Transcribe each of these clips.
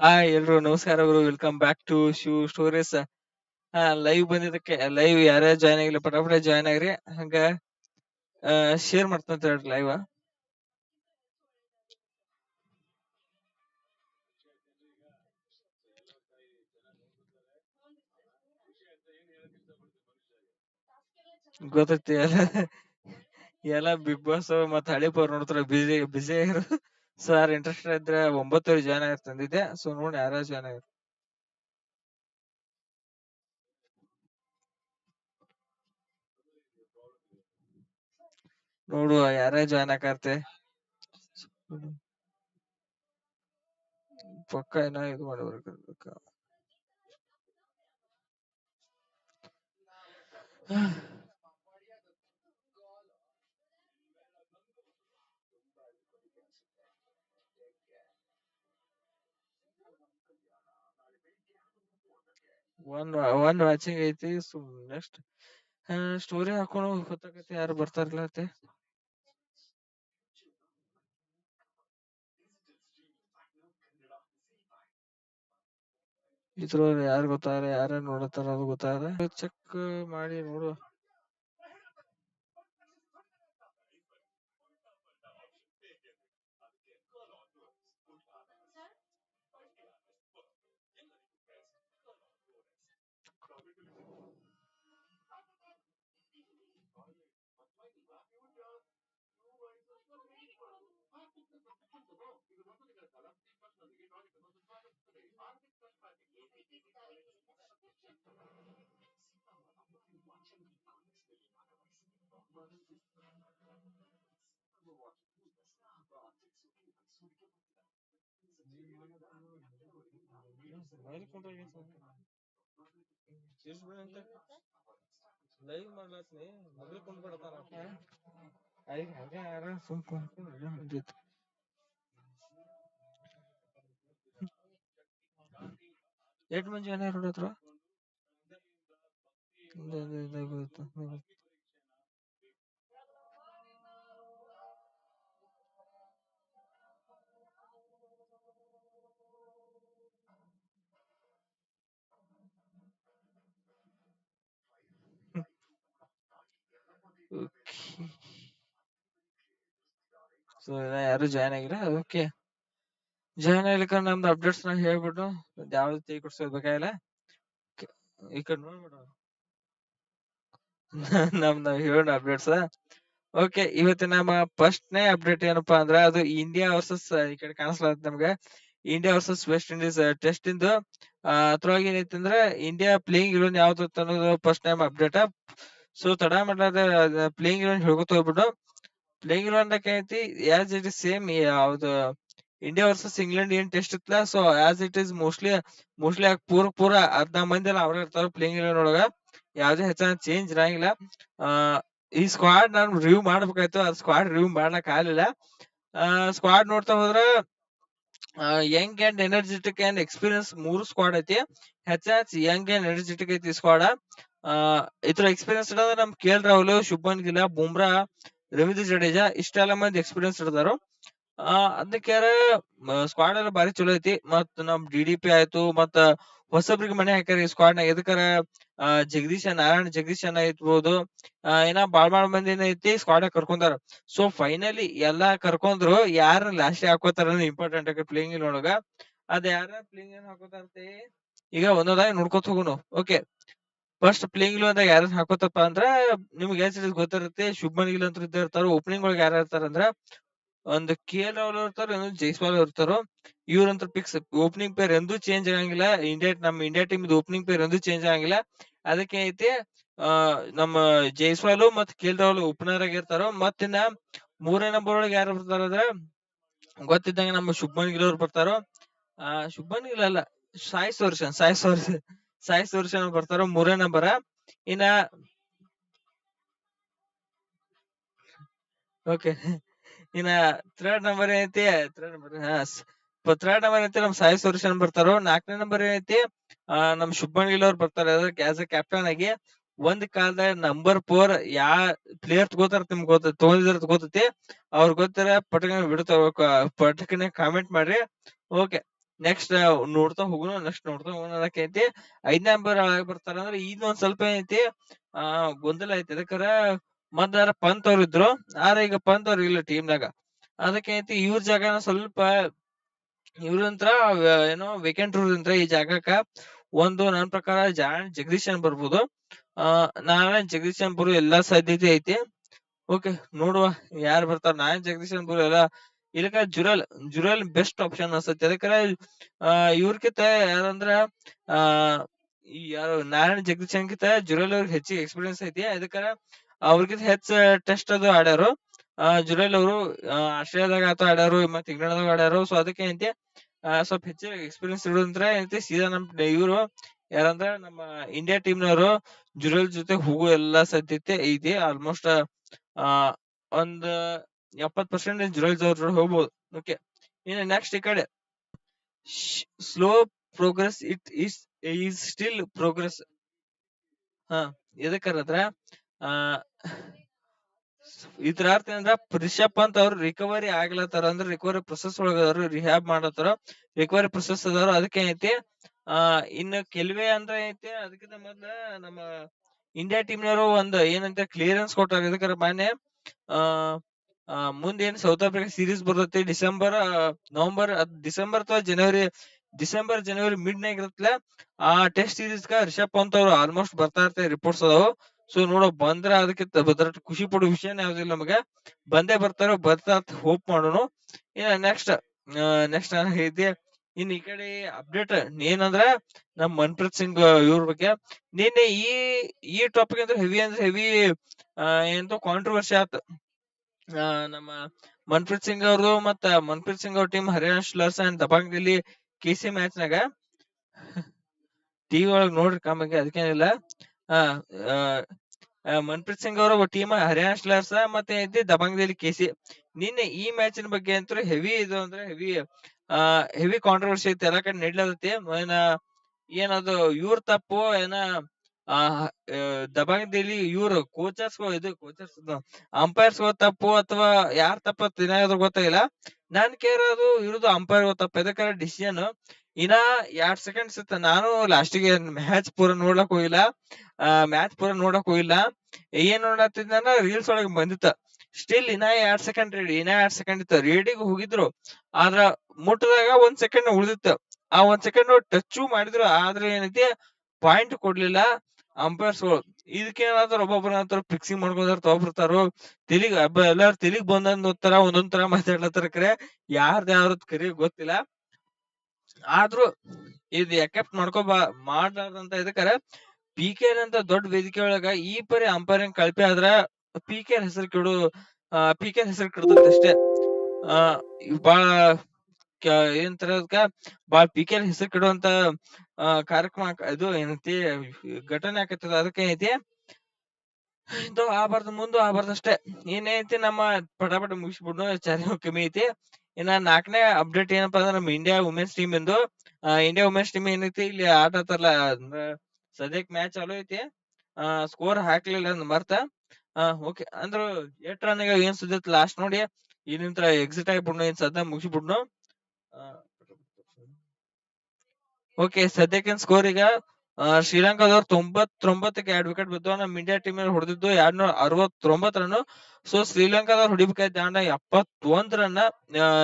Hi ಎಲ್ರು, ನಮಸ್ಕಾರ ಗುರು. Welcome back to Shiv stories live ಬಂದಿದ್ದಕ್ಕೆ ಲೈವ್ ಯಾರ್ಯಾರು ಜಾಯ್ನ್ ಆಗಿಲ್ಲ, ಪಟಾಪಟ ಜಾಯ್ನ್ ಆಗ್ರಿ. ಹಂಗ ಶೇರ್ ಮಾಡ್ತಂತ ಹೇಳ್ರಿ ಲೈವ್ ಗೊತ್ತೈತಿ. ಎಲ್ಲ ಎಲ್ಲ ಬಿಗ್ ಬಾಸ್ ಮತ್ತ ಹಳೆ ಪವರ್ ನೋಡ್ತಾರ ಬಿಜಿ ಬಿಜಿ ಆಗಿರು ಸರ್ ಇಂಟ್ರೆಸ್ಟ್ ಇದ್ರೆ ಒಂಬತ್ತುವರೆ ಜಾಯ್ನ್ ಆಗಿರ್ ತಂದಿದ್ದೆ. ಸೊ ನೋಡಿ ಯಾರ ಜಾಯ್ನ್ ಆಗಿರ್ ನೋಡುವ ಯಾರೇ ಜಾಯ್ನ್ ಆಕಾರ್ತೆ. ಪಕ್ಕ ಏನೋ ಇದು ಮಾಡ್ಬೇಕ್ ಬರ್ಬೇಕು ಒನ್ ಒಂದ್ ವಾಚಿಂಗ್ ಐತಿ ಸೊ ನೆಕ್ಸ್ಟ್. ಸ್ಟೋರಿ ಹಾಕೊಂಡು ಗೊತ್ತಾಗತ್ತೆ ಯಾರು ಬರ್ತಾರಲ್ಲ ಅತ್ತೆ ಇದ್ರವ್ರು ಯಾರು ಗೊತ್ತಾರ ಯಾರ ನೋಡತ್ತಾರ ಅದು ಗೊತ್ತಾರ ಚೆಕ್ ಮಾಡಿ ನೋಡು ಲೈವ್ ಮಾಡ್ಲಾತ್ನಿ ಮೊದಲು ಕೊಂಡ್ಬಿಡ್ತಾರಪ್ಪ ಐ ಹಂಗ ಯಾರ ಸುಮ್ ಕೊಂಡ್ಕೊಂಡು ಎಷ್ಟ್ ಮಂದಿ ಜನ ಹತ್ರ ಸೊ ಯಾರು ಜಾಯ್ನ್ ಆಗಿಲ್ಲ? ಓಕೆ ಜಾಯ್ನ್ ಆಗ್ಲಿಕ್ಕ ನಮ್ದು ಅಪ್ಡೇಟ್ಸ್ನ ಹೇಳ್ಬಿಟ್ಟು, ಯಾವ್ದು ಕೊಡ್ಸೋದ್ ಬೇಕಾಗಿಲ್ಲ ಈ ಕಡೆ ನೋಡ್ಬಿಡು ನಮ್ದು ಹೇಳೋಣ ಅಪ್ಡೇಟ್ಸ್ ಓಕೆ ಇವತ್ತು ನಮ್ಮ ಫಸ್ಟ್ ನೇ ಅಪ್ಡೇಟ್ ಏನಪ್ಪಾ ಅಂದ್ರ ಅದು ಇಂಡಿಯಾ ವರ್ಸಸ್ ಈ ಕಡೆ ಕಾಣಿಸ್ಲಾತ ನಮ್ಗೆ. India versus West Indies test ಇಂದು. ಅದ್ರೊಳಗೆ ಏನೈತಿ ಅಂದ್ರೆ ಇಂಡಿಯಾ ಪ್ಲೇಯಿಂಗ್ ಇರೋನ್ ಯಾವ್ದು ಅನ್ನೋದು ಫಸ್ಟ್ ಟೈಮ್ ಅಪ್ಡೇಟ್ ಸೊ ತಡ ಮಾಡ್ಲಾದ ಪ್ಲೇಯಿಂಗ್ ಇರೋನ್ ಹೇಳ್ಕೊತ ಹೋಗ್ಬಿಟ್ಟು. ಪ್ಲೇಯಿಂಗ್ ಇರೋನ್ ಐತಿ ಆಸ್ ಇಟ್ ಇಸ್ ಸೇಮ್ ಯಾವ್ದು ಇಂಡಿಯಾ ವರ್ಸಸ್ ಇಂಗ್ಲೆಂಡ್ ಏನ್ ಟೆಸ್ಟ್ ಇತ್ತಲ್ಲ so as it is mostly mostly ಪೂರ ಪೂರ ಅರ್ಧ ಮಂದಿ ಎಲ್ಲ ಅವ್ರ ಇರ್ತಾರ ಪ್ಲೇಯಿಂಗ್ ಇರೋನ್ ಒಳಗ. ಯಾವ್ದೇ ಹೆಚ್ಚಾನ ಚೇಂಜ್ ಇರಂಗಿಲ್ಲ. ಆ, ಈ ಸ್ಕ್ವಾಡ್ ನಾನು ರಿವ್ಯೂ ಮಾಡ್ಬೇಕಾಯ್ತು. ಅದ್ ಸ್ಕ್ವಾಡ್ ರಿವ್ಯೂ ಮಾಡ್ಲಕ್ ಆಗ್ಲಿಲ್ಲ. ಸ್ಕ್ವಾಡ್ ನೋಡ್ತಾ ಹೋದ್ರ young and energetic and experience ಮೂರು ಸ್ಕ್ವಾಡ್ ಐತಿ. ಹೆಚ್ಚಾಚ್ ಯಂಗ್ ಅಂಡ್ ಎನರ್ಜೆಟಿಕ್ ಐತಿ ಸ್ಕ್ವಾಡ್ ಆ ಇದ್ರ ಎಕ್ಸ್ಪೀರಿಯನ್ಸ್ ಇರೋದ್ರ ನಮ್ ಕೆ ರಾಹುಲ್, ಶುಭನ್ ಗಿಲ್ಲ ಬುಮ್ರಾ, ರವೀಂದ್ರ ಜಡೇಜಾ, ಇಷ್ಟೆಲ್ಲ ಮಂದಿ ಎಕ್ಸ್ಪೀರಿಯನ್ಸ್ ಇರ್ತಾರು. ಆ ಯಾರ ಸ್ಕ್ವಾಡ್ ಎಲ್ಲ ಬಾರಿ ಚಲೋ ಐತಿ. ಮತ್ ನಮ್ ಡಿ ಡಿ ಪಿ ಆಯ್ತು, ಮತ್ತ ಹೊಸಬ್ರಿಗೆ ಮನೆ ಹಾಕ್ಯಾರ ಈ ಸ್ಕ್ವಾಡ್ ನಾಗ ಎದಕ್ಕಾರ ಜಗದೀಶ ನಾರಾಯಣ ಜಗದೀಶ್ ಅನ್ನ ಇರ್ಬೋದು ಏನ ಬಾಳ್ ಬಾಳ್ ಮಂದಿ ಐತಿ ಸ್ಕ್ವಾಡ್ ಕರ್ಕೊಂಡಾರ. ಸೊ ಫೈನಲಿ ಎಲ್ಲಾ ಕರ್ಕೊಂಡ್ರು ಯಾರ ಲಾಸ್ಟ್ ಹಾಕೋತಾರ ಇಂಪಾರ್ಟೆಂಟ್ ಆಗಿ ಪ್ಲೇಯಿಂಗ್ ಒಳಗ ಅದ ಯಾರ ಪ್ಲೇಯಿಂಗ್ ಹಾಕೋತಾರಂತೆ ಈಗ ಒಂದೊಂದಾಗಿ ನೋಡ್ಕೊತ ಹೋಗುನು ಓಕೆ ಫಸ್ಟ್ ಪ್ಲೇಯಿಂಗ್ ಇಲ್ವಂದಾಗ ಯಾರು ಹಾಕೋತಪ್ಪ ಅಂದ್ರ, ನಿಮ್ಗೆ ಗೊತ್ತಿರುತ್ತೆ. ಶುಭ್ಮನ್ ಗಿಲ್ ಅಂತ ಇದ್ದೇ ಓಪನಿಂಗ್ ಒಳಗೆ ಯಾರು ಇರ್ತಾರ ಅಂದ್ರ ಒಂದು ಕೆ ಎಲ್ ರಾಹುಲ್ ಇರ್ತಾರೋ, ಇನ್ನೊಂದು ಜೈಸ್ವಾಲ್ ಇರ್ತಾರೋ ಇವ್ರಂತ ಪಿಕ್ಸ್ ಓಪನಿಂಗ್ ಪೇರ್ ಎಂದೂ ಚೇಂಜ್ ಆಗಂಗಿಲ್ಲ. ಇಂಡಿಯಾ ನಮ್ಮ ಇಂಡಿಯಾ ಟೀಮ್ ಓಪನಿಂಗ್ ಪೇರ್ ಎಂದೂ ಚೇಂಜ್ ಆಗಂಗಿಲ್ಲ. ಅದಕ್ಕೆ ಐತಿ ನಮ್ಮ ಜೈಸ್ವಾಲ್ ಮತ್ ಕೆ ಎಲ್ ರಾಹುಲ್ ಓಪನರ್ ಆಗಿರ್ತಾರೋ, ಮತ್ತಿನ್ನ ಮೂರನೇ ನಂಬರ್ ಒಳಗೆ ಯಾರು ಬರ್ತಾರ ಅಂದ್ರೆ ಗೊತ್ತಿದ್ದಂಗ ನಮ್ಮ ಶುಭ್ಮನ್ ಗಿಲ್ ಅವ್ರು ಬರ್ತಾರೋ. ಆ, ಶುಭ್ಮನ್ ಗಿಲ್ ಅಲ್ಲ ಸಾಯಿ ಸೋರ್ಷನ್ ಸಾಯಿ ಸೋರ್ಷನ್ ಸಾಯಿ ಸೋರ್ಷನ್ ಬರ್ತಾರೋ, ಮೂರನೇ ನಂಬರ್ ಇನ್ನ, ಓಕೆ. ಇನ್ನ ಥರ್ಡ್ ನಂಬರ್ ಏನೈತಿ? ಥರ್ಡ್ ನಂಬರ್ ಥರ್ಡ್ ನಂಬರ್ ಏನೈತಿ? ನಮ್ ಸಾಯಿ ಸುರೇಶನ್ ಬರ್ತಾರೋ? ನಾಲ್ಕನೇ ನಂಬರ್ ಏನೈತಿ? ನಮ್ ಶುಭ್ಮನ್ ಗಿಲ್ ಅವ್ರು ಬರ್ತಾರೆ. ಆಸ್ ಎ ಕ್ಯಾಪ್ಟನ್ ಆಗಿ ಒಂದ್ ಕಾಲದಾಗ ನಂಬರ್ ಫೋರ್ ಯಾ ಪ್ಲೇಯರ್ ತಗೋತಾರ ನಿಮ್ಗೆ ಗೊತ್ತ, ತಗೊಂಡಿದ್ರ ಗೊತ್ತೈತಿ. ಅವ್ರ ಗೊತ್ತಿರ ಪಟಕನೆ ಬಿಡ್ತಾವ ಪಟಕನೆ ಕಾಮೆಂಟ್ ಮಾಡ್ರಿ. ಓಕೆ ನೆಕ್ಸ್ಟ್ ನೋಡ್ತಾ ಹೋಗೋಣ ನೆಕ್ಸ್ಟ್ ನೋಡ್ತಾ ಹೋಗೋಣ. ಅದಕ್ಕೆ ಐದನೇ ನಂಬರ್ ಬರ್ತಾರ ಅಂದ್ರೆ ಒಂದ್ ಸ್ವಲ್ಪ ಏನೈತಿ? ಆ, ಗೊಂದಲ ಐತಿ. ಅದಕ್ಕಾರ ಮೊದ್ಲಾರ ಪಂತ್ ಅವ್ರು ಇದ್ರು. ಆದ್ರೆ ಈಗ ಪಂತ್ ಅವ್ರು ಇಲ್ಲ ಟೀಮ್ನಾಗ ಅದಕ್ಕೆ ಐತಿ ಇವ್ರ ಜಾಗನ ಸ್ವಲ್ಪ ಇವ್ರಂತ್ರ ಏನೋ ವೇಕೆಂಟ್ ಇರೋದ್ರಿಂದ ಈ ಜಾಗಕ್ಕ ಒಂದು ನನ್ ಪ್ರಕಾರ ಜಾನ್ ಜಗದೀಶನ್ ಬರ್ಬೋದು. ಆ ನಾರಾಯಣ್ ಜಗದೀಶನ್ ಬರೋ ಎಲ್ಲಾ ಸಾಧ್ಯತೆ ಐತಿ. ಓಕೆ ನೋಡುವ ಯಾರು ಬರ್ತಾರ. ನಾರಾಯಣ್ ಜಗದೀಶನ್ ಬರೋ ಎಲ್ಲ, ಇಲ್ಲಕ ಜುರಲ್ ಜುರಲ್ ಬೆಸ್ಟ್ ಆಪ್ಷನ್ ಅನ್ಸತ್ತೆ. ಅದಕ್ಕೆ ಇವ್ರಕಿಂತ ಯಾರಂದ್ರ, ಆ ಯಾರು ನಾರಾಯಣ್ ಜಗದೀಶನ್ ಕಿತ್ತ ಜುರಲ್ ಅವ್ರಿಗೆ ಹೆಚ್ಚಿಗೆ ಎಕ್ಸ್ಪೀರಿಯನ್ಸ್ ಐತಿ. ಅದಕ್ಕೆ ಅವ್ರಿಗಿಂತ ಹೆಚ್ಚ ಟೆಸ್ಟ್ ಅದು ಆಡ್ಯಾರು. ಆ ಜುರಲ್ ಅವರು ಆಸ್ಟ್ರೇಲಿಯಾದಾಗ ಆತ ಆಡ್ಯಾರು, ಮತ್ತ್ ಇಂಗ್ಲೆಂಡ್ದಾಗ ಆಡ್ಯಾರು. ಸೊ ಅದಕ್ಕೆ ಏನೈತಿ ಸ್ವಲ್ಪ ಹೆಚ್ಚಿನ ಎಕ್ಸ್ಪೀರಿಯನ್ಸ್ ಇರೋದ್ರಿಂದ ಏನಂತೆ ಸೀದಾ ನಮ್ ಇವರು, ಯಾರಂದ್ರ ನಮ್ಮ ಇಂಡಿಯಾ ಟೀಮ್ ನವರು ಜುರಲ್ ಜೊತೆ ಹೋಗೋ ಎಲ್ಲಾ ಸಾಧ್ಯತೆ ಐತಿ. ಆಲ್ಮೋಸ್ಟ್ ಆ ಒಂದ್ ಎಪ್ಪತ್ ಪರ್ಸೆಂಟ್ ಜುರಲ್ ಜೊತೆ ಹೋಗ್ಬೋದು. ಓಕೆ ಇನ್ನು ನೆಕ್ಸ್ಟ್ ಈ ಕಡೆ. Slow progress it is is still progress ಹಾ ಎದಕ್ಕಂದ್ರ ಆ ಇದ್ರ ಅರ್ಥ ಏನಂದ್ರ ರಿಷಬ್ ಪಂತ್ ಅವ್ರು ರಿಕವರಿ ಆಗ್ಲತ್ತಾರ ಅಂದ್ರ ರಿಕವರಿ ಪ್ರೊಸೆಸ್ ಒಳಗ ಅದಾರು ರಿಹ್ಯಾಬ್ ಮಾಡತ್ತಾರ. ರಿಕವರಿ ಪ್ರೊಸೆಸ್ ಅದಾರ ಅದಕ್ಕೆ ಐತಿ ಆ, ಇನ್ನು ಕೆಲವೇ ಅಂದ್ರೆ ಐತಿ ಅದಕ್ಕಿಂತ ಮೊದ್ಲ ನಮ್ಮ ಇಂಡಿಯಾ ಟೀಮ್ ನವರು ಒಂದ್ ಏನಂತ ಕ್ಲಿಯರೆನ್ಸ್ ಕೊಟ್ಟಾರ. ಇದಕ್ಕಾರ ಮಾನ್ಯ, ಆ ಮುಂದ್ ಸೌತ್ ಆಫ್ರಿಕಾ ಸೀರೀಸ್ ಬರ್ತೈತಿ? ಡಿಸೆಂಬರ್ ನವೆಂಬರ್ ಡಿಸೆಂಬರ್ ಅಥವಾ ಜನವರಿ, ಡಿಸೆಂಬರ್, ಜನವರಿ ಮಿಡ್ ನಾಗ ಇರತ್ತಲ್ಲ, ಆ ಟೆಸ್ಟ್ ಸೀರೀಸ್ ರಿಷಬ್ ಪಂತ್ ಅವ್ರು ಆಲ್ಮೋಸ್ಟ್ ಬರ್ತಾ ಇರ್ತಾರೆ. ರಿಪೋರ್ಟ್ಸ್ ಅದಾವು. ಸೊ ನೋಡೋ, ಬಂದ್ರ ಅದಕ್ಕಿಂತ ಬದ್ರ ಖುಷಿ ಪಡೋ ವಿಷಯನೇ ಯಾವ್ದಿಲ್ಲ ನಮಗೆ. ಬಂದೇ ಬರ್ತಾರೋ ಬರ್ತಾ ಹೋಪ್ ಮಾಡೋಣ ಇನ್ನ ನೆಕ್ಸ್ಟ್ ನೆಕ್ಸ್ಟ್ ನಾನು ಹೇಳಿದ್ದೆ ಇನ್ ಈ ಕಡೆ ಅಪ್ಡೇಟ್ ಏನಂದ್ರ, ನಮ್ ಮನ್ಪ್ರೀತ್ ಸಿಂಗ್ ಇವ್ರ ಬಗ್ಗೆ. ನಿನ್ನೆ ಈ ಈ ಟಾಪಿಕ್ ಅಂದ್ರೆ ಹೆವಿ ಅಂದ್ರೆ ಹೆವಿ ಏನಂತ ಕಾಂಟ್ರವರ್ಸಿ ಆತ. ನಮ್ಮ ಮನ್ಪ್ರೀತ್ ಸಿಂಗ್ ಅವ್ರದ್ದು ಮತ್ತ ಮನ್ಪ್ರೀತ್ ಸಿಂಗ್ ಅವ್ರ team Haryana steelers and Dabang Delhi K C match ನಾಗ. ಟಿವಿ ಒಳಗ್ ನೋಡ್ರಿ ಕಾಮಗೆ, ಅದಕ್ಕೇನಿಲ್ಲ. ಮನ್ಪ್ರೀತ್ ಸಿಂಗ್ ಅವರ ಟೀಮ್ ಹರಿಯಾಣ ಸ್ಲರ್ಸ್ ಮತ್ತೆ ಐತಿ ದಬಾಂಗ್ ಕೆ ಕೆಸಿ ನಿನ್ನೆ ಈ ಮ್ಯಾಚ್ ಬಗ್ಗೆ ಅಂತೂ ಹೆವಿ ಇದು ಅಂದ್ರೆ ಹೆವಿ ಆ ಹೆವಿ ಕಾಂಟ್ರವರ್ಸಿ ಐತೆ ಎಲ್ಲಾ ಕಡೆ ನಡ್ಲತೈತಿ. ಏನ ಏನದು ಇವ್ರ ತಪ್ಪು ಏನ ಆ ಆ, ದಬಾಂಗ್ ದಿಲ್ಲಿ ಇವ್ರು ಕೋಚರ್ಸ್ ಇದು ಕೋಚರ್ಸ್ ಅಂಪೈರ್ಸ್ ತಪ್ಪು ಅಥವಾ ಯಾರ್ ತಪ್ಪು ಏನಾದ್ರು ಗೊತ್ತಾಗಿಲ್ಲ. ನನ್ ಅದು ಇರುದು ಅಂಪೈರ್ ತಪ್ಪ ಇದಕ್ಕೆ ಡಿಸಿಷನ್ ಇನ್ನ ಎರಡ್ ಸೆಕೆಂಡ್ಸ್ ಇತ್ತ. ನಾನು ಲಾಸ್ಟಿಗೆ ಮ್ಯಾಚ್ ಪೂರ ನೋಡಕ್ ಹೋಗಿಲ್ಲ. ಮ್ಯಾಚ್ ಪೂರ ನೋಡಕ್ ಹೋಗಿಲ್ಲ. ಏನ್ ನೋಡತ್ತಿದ್ದ ರೀಲ್ಸ್ ಒಳಗ್ ಬಂದಿತ್ತ. ಸ್ಟಿಲ್ ಇನ್ನ ಎರಡ್ ಸೆಕೆಂಡ್ ರೇಡಿ ಇನ್ನ ಎರಡ್ ಸೆಕೆಂಡ್ ಇತ್ತ. ರೇಡಿಗ್ ಹೋಗಿದ್ರು. ಆದ್ರ ಮುಟ್ಟದಾಗ ಒಂದ್ ಸೆಕೆಂಡ್ ಉಳಿದಿತ್ತ. ಆ ಒಂದ್ ಸೆಕೆಂಡ್ ಟಚ್ ಮಾಡಿದ್ರು. ಆದ್ರೆ ಏನೈತಿ? ಪಾಯಿಂಟ್ ಕೊಡ್ಲಿಲ್ಲ. ಅಂಪೈರ್ಸ್ ಇದಕ್ಕೇನಾದ್ರು ಒಬ್ಬೊಬ್ಬರ ಹತ್ರ ಫಿಕ್ಸಿಂಗ್ ಮಾಡ್ಕೊಂಡಾರ ತಗೊಬಿಡ್ತಾರೋ ತೆಲಿಗ್ ಎಲ್ಲಾರು ತೆಲಿಗ್ ಬಂದಂದ್ ಓದ್ತಾರ ಒಂದೊಂದ್ ತರ ಮಾತಾಡ್ಲತ್ತಾರ ಕರೆ? ಯಾರ್ದ ಯಾವ್ದ್ ಕರಿ ಗೊತ್ತಿಲ್ಲ. ಆದ್ರೂ ಇದು ಎಕ್ಸೆಪ್ಟ್ ಮಾಡ್ಕೋಬಾ ಮಾಡ್ಲಾರ್ದಂತ ಇದಕ್ಕರ ಪಿ ಕೆ ಅಂತ ದೊಡ್ಡ ವೇದಿಕೆ ಒಳಗ ಈ ಪರಿ ಅಂಪೈರಿಂಗ್ ಕಳಪೆ ಆದ್ರ ಪಿ ಕೆ ಹೆಸರು ಕೆಡು ಪಿ ಕೆ ಹೆಸರು ಕೆಡ್ತೈತಿ ಅಷ್ಟೇ. ಆ ಬಾಳ ಏನಂತಾರ ಅದಕ್ಕ ಬಾಳ ಪಿಕೆಲ್ ಹೆಸರು ಕೆಡುವಂತ ಆ, ಕಾರ್ಯಕ್ರಮ ಇದು ಏನೈತಿ ಘಟನೆ ಆಕತ್ತದ ಅದಕ್ಕೆ ಏನೈತಿ? ಇದು ಆಗ್ಬಾರ್ದು ಮುಂದು ಆಗ್ಬಾರ್ದು ಅಷ್ಟೇ. ಏನೈತಿ ನಮ್ಮ ಪಟಾಪಟ ಮುಗಿಸ್ಬಿಡ್ನು ಚಾರಿ ಕಮ್ಮಿ ಐತಿ. ಇನ್ನ ನಾಲ್ಕನೇ ಅಪ್ಡೇಟ್ ಏನಪ್ಪಾ ಅಂದ್ರೆ ನಮ್ಮ ಇಂಡಿಯಾ ವುಮೆನ್ಸ್ ಟೀಮ್ ಇಂದು. ಇಂಡಿಯಾ ವುಮೆನ್ಸ್ ಟೀಮ್ ಏನೈತಿ ಇಲ್ಲಿ ಆಟ ಆತಾರಲ್ಲ ಸದ್ಯಕ್ ಮ್ಯಾಚ್ ಚಾಲೂ ಐತಿ. ಸ್ಕೋರ್ ಹಾಕ್ಲಿಲ್ಲ ಅಂದ್ ಮರ್ತ. ಓಕೆ ಅಂದ್ರ ಎಟ್ ರನ್ ಏನ್ ಸುದ್ದಿ ಲಾಸ್ಟ್ ನೋಡಿ. ಇಲ್ಲಿಂತ್ರ ಎಕ್ಸಿಟ್ ಆಗಿಬಿಡ್ನು ಏನ್ ಸದ್ಯ ಮುಗಿಸ್ಬಿಡ್ನು. ಓಕೆ ಸದ್ಯಕ್ಕೆ ಸ್ಕೋರ್ ಈಗ? ಶ್ರೀಲಂಕಾದವ್ರು ತೊಂಬತ್ತೊಂಬತ್ತಕ್ಕೆ ಎರಡ್ ವಿಕೆಟ್ ಬಿದ್ದು ನಮ್ಮ ಇಂಡಿಯಾ ಟೀಮ್ ಹೊಡೆದಿದ್ದು ಎರಡ್ನೂರ ಅರವತ್ತೊಂಬತ್ತು ರನ್ ಸೊ ಶ್ರೀಲಂಕಾದವ್ರು ಹೊಡಿಬೇಕಾಯ್ತು ದಾಂಡ ಎಪ್ಪತ್ತೊಂದ್ ರನ್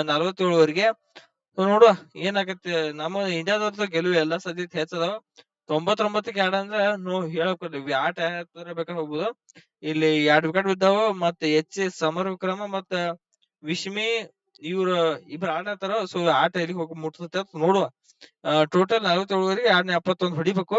ನಲವತ್ತೇಳುವರೆಗೆ. So, ನೋಡುವ ಏನಾಗತ್ತೆ. ನಮ್ಮ ಇಂಡಿಯಾದವ್ರದ್ದು ಗೆಲುವು ಎಲ್ಲ ಸದ್ಯಕ್ಕೆ ಹೆಚ್ಚದಾವ. ತೊಂಬತ್ತೊಂಬತ್ತಕ್ಕೆ ಎರಡ್ ಅಂದ್ರೆ ನೋ, ಹೇಳಕ್ ಯಾರ ಬೇಕಾದ್ರೆ ಹೋಗ್ಬೋದು. ಇಲ್ಲಿ ಎರಡ್ ವಿಕೆಟ್ ಬಿದ್ದಾವ. ಮತ್ತೆ ಎಚ್ ಸಮರ್ ವಿಕ್ರಮ ಮತ್ತ ವಿಶ್ಮಿ ಇವ್ರ ಇಬ್ರು ಆಡತಾರ ಸೊ ಆಟ ಎಲ್ಲಿಗೆ ಹೋಗಿ ಮುಟ್ತೈತೆ ಅಂತ ನೋಡುವ. ಟೋಟಲ್ ನಲವತ್ತೇಳುವರೆಗೆ ಎರಡ್ನೂರ ಎಪ್ಪತ್ತೊಂದ್ ಹೊಡಿಬೇಕು.